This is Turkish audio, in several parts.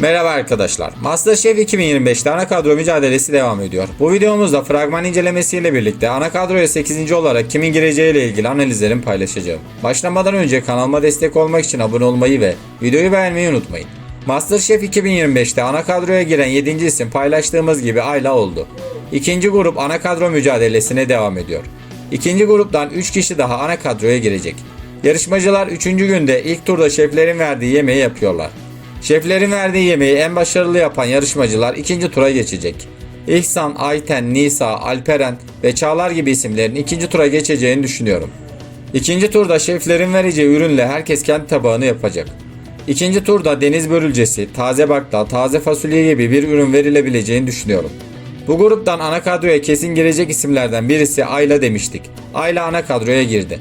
Merhaba arkadaşlar. Masterchef 2025'te ana kadro mücadelesi devam ediyor. Bu videomuzda fragman incelemesiyle birlikte ana kadroya 8. olarak kimin gireceğiyle ilgili analizlerimi paylaşacağım. Başlamadan önce kanalıma destek olmak için abone olmayı ve videoyu beğenmeyi unutmayın. Masterchef 2025'te ana kadroya giren 7. isim paylaştığımız gibi Ayla oldu. İkinci grup ana kadro mücadelesine devam ediyor. İkinci gruptan 3 kişi daha ana kadroya girecek. Yarışmacılar 3. günde ilk turda şeflerin verdiği yemeği yapıyorlar. Şeflerin verdiği yemeği en başarılı yapan yarışmacılar ikinci tura geçecek. İhsan, Ayten, Nisa, Alperen ve Çağlar gibi isimlerin ikinci tura geçeceğini düşünüyorum. İkinci turda şeflerin vereceği ürünle herkes kendi tabağını yapacak. İkinci turda deniz börülcesi, taze bakla, taze fasulye gibi bir ürün verilebileceğini düşünüyorum. Bu gruptan ana kadroya kesin girecek isimlerden birisi Ayla demiştik. Ayla ana kadroya girdi.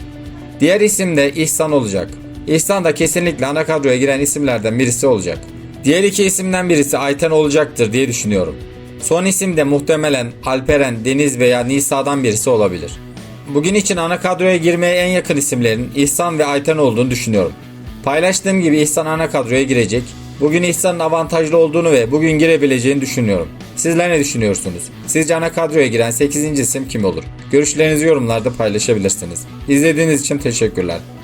Diğer isim de İhsan olacak. İhsan da kesinlikle ana kadroya giren isimlerden birisi olacak. Diğer iki isimden birisi Ayten olacaktır diye düşünüyorum. Son isim de muhtemelen Alperen, Deniz veya Nisa'dan birisi olabilir. Bugün için ana kadroya girmeye en yakın isimlerin İhsan ve Ayten olduğunu düşünüyorum. Paylaştığım gibi İhsan ana kadroya girecek. Bugün İhsan'ın avantajlı olduğunu ve bugün girebileceğini düşünüyorum. Sizler ne düşünüyorsunuz? Sizce ana kadroya giren 8. isim kim olur? Görüşlerinizi yorumlarda paylaşabilirsiniz. İzlediğiniz için teşekkürler.